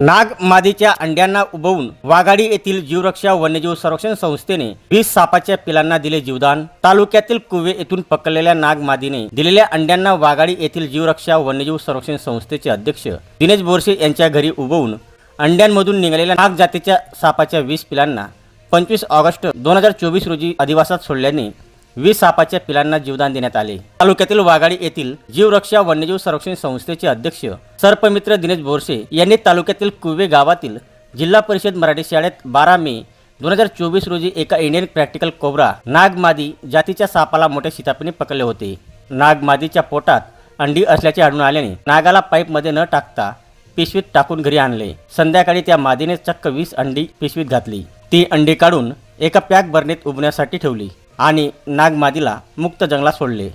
नाग मादीच्या अंड्यांना उबवून वाघाडी येथील जीवरक्षा वन्यजीव संरक्षण संस्थेने वीस सापाच्या पिलांना दिले जीवदान. तालुक्यातील कुवे येथून पकडलेल्या नाग मादीने दिलेल्या अंड्यांना वाघाडी येथील जीवरक्षा वन्यजीव संरक्षण संस्थेचे अध्यक्ष दिनेश बोरसे यांच्या घरी उबवून अंड्यांमधून निघालेल्या नाग जातीच्या सापाच्या वीस पिलांना पंचवीस ऑगस्ट दोन हजार चोवीस रोजी अधिवासात सोडल्याने वीस सापाच्या पिलांना जीवदान देण्यात आले. तालुक्यातील वाघाडी येथील जीवरक्षा वन्यजीव संरक्षण संस्थेचे अध्यक्ष सर्पमित्र दिनेश बोरसे यांनी तालुक्यातील कुवे गावातील जिल्हा परिषद मराठी शाळेत बारा मे दोन हजार चोवीस रोजी एका इंडियन प्रॅक्टिकल कोबरा नागमादी जातीच्या सापाला मोठ्या शितापीने पकडले होते. नागमादीच्या पोटात अंडी असल्याचे आढळून आल्याने नागाला पाईपमध्ये न टाकता पिशवीत टाकून घरी आणले. संध्याकाळी त्या मादीने चक्क वीस अंडी पिशवीत घातली. ती अंडी काढून एका पॅक बरणीत उबण्यासाठी ठेवली. आणि नागमादीला मुक्त जंगलात सोडले.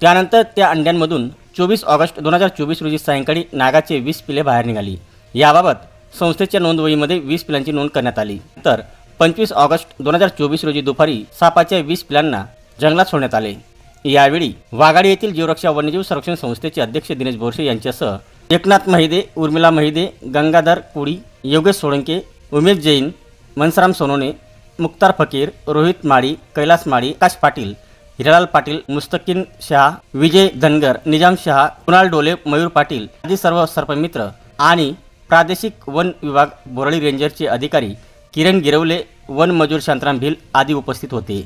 त्यानंतर त्या अंड्यांमधून चोवीस ऑगस्ट दोन हजार चोवीस रोजी सायंकाळी नागाचे वीस पिले बाहेर निघाली. याबाबत संस्थेच्या नोंदवहीमध्ये वीस पिलांची नोंद करण्यात आली. तर पंचवीस ऑगस्ट दोन हजार चोवीस रोजी दुपारी सापाच्या वीस पिलांना जंगलात सोडण्यात आले. यावेळी वाघाडी येथील जीवरक्षा वन्यजीव संरक्षण संस्थेचे अध्यक्ष दिनेश भोरसे यांच्यासह एकनाथ महिदे उर्मिला महिदे गंगाधर कुडी योगेश सोळंके उमेश जैन मनसराम सोनोने मुक्तार फकीर रोहित माळी कैलास माळी काश पाटील हिरालाल पाटील मुस्तकीन शहा विजय धनगर निजाम शहा कुणाल डोले मयूर पाटील आदी सर्व सर्पमित्र आणि प्रादेशिक वन विभाग बोरळी रेंजरचे अधिकारी किरण गिरवले वन मजूर शांतराम भिल आदी उपस्थित होते.